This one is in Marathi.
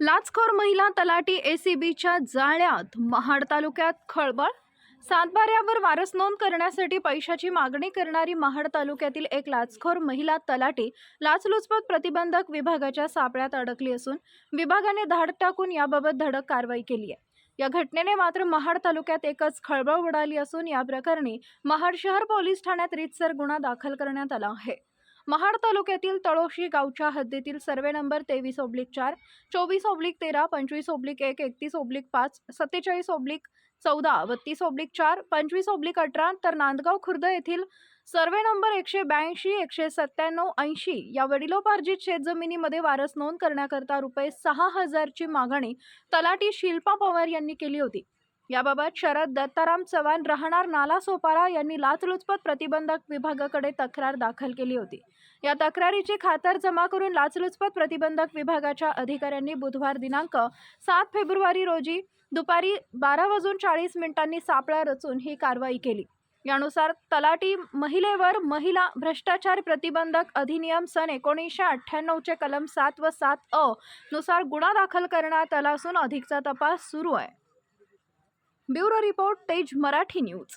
लाचखोर महिला तलाटी एसीबीच्या जाळ्यात महाड तालुक्यात खळबळ? सातबाऱ्यावर वारस नोंद करण्यासाठी पैशाची मागणी करणारी महाड तालुक्यातील एक लाचखोर महिला तलाटी लाचलुचपत प्रतिबंधक विभागाच्या सापळ्यात अडकली असून विभागाने धाड टाकून याबाबत धडक कारवाई केली आहे. या घटनेने मात्र महाड तालुक्यात एकच खळबळ उडाली असून या प्रकरणी महाड शहर पोलीस ठाण्यात रीतसर गुन्हा दाखल करण्यात आला आहे. महाड तालुक्यातील तळोशी गावच्या हद्दीतील सर्वे नंबर तेवीस ओब्लिक चार चोवीस ओब्लिक तेरा पंचवीस ओब्लिक एक एकतीस ओब्लिक पाच सत्तेचाळीस ओब्लिक चौदा बत्तीस ओब्लिक चार पंचवीस ओब्लिक अठरा तर नांदगाव खुर्द येथील सर्वे नंबर एकशे ब्याऐंशी एकशे सत्त्याण्णव ऐंशी या वडिलोपार्जित शेतजमिनीमध्ये वारस नोंद करण्याकरता रुपये सहा हजारची मागणी तलाठी शिल्पा पवार यांनी केली होती. याबाबत शरद दत्ताराम चव्हाण राहणार नाला सोपारा यांनी लाचलुचपत प्रतिबंधक विभागाकडे तक्रार दाखल केली होती. या तक्रारीची खातर जमा करून लाचलुचपत प्रतिबंधक विभागाच्या अधिकाऱ्यांनी बुधवार दिनांक सात फेब्रुवारी रोजी दुपारी बारा वाजून चाळीस मिनिटांनी सापळा रचून ही कारवाई केली. यानुसार तलाटी महिलेवर महिला भ्रष्टाचार प्रतिबंधक अधिनियम सन एकोणीसशे अठ्ठ्याण्णवचे कलम सात व सात अ नुसार गुन्हा दाखल करण्यात आला असून अधिकचा तपास सुरू आहे. ब्युरो रिपोर्ट तेज मराठी न्यूज.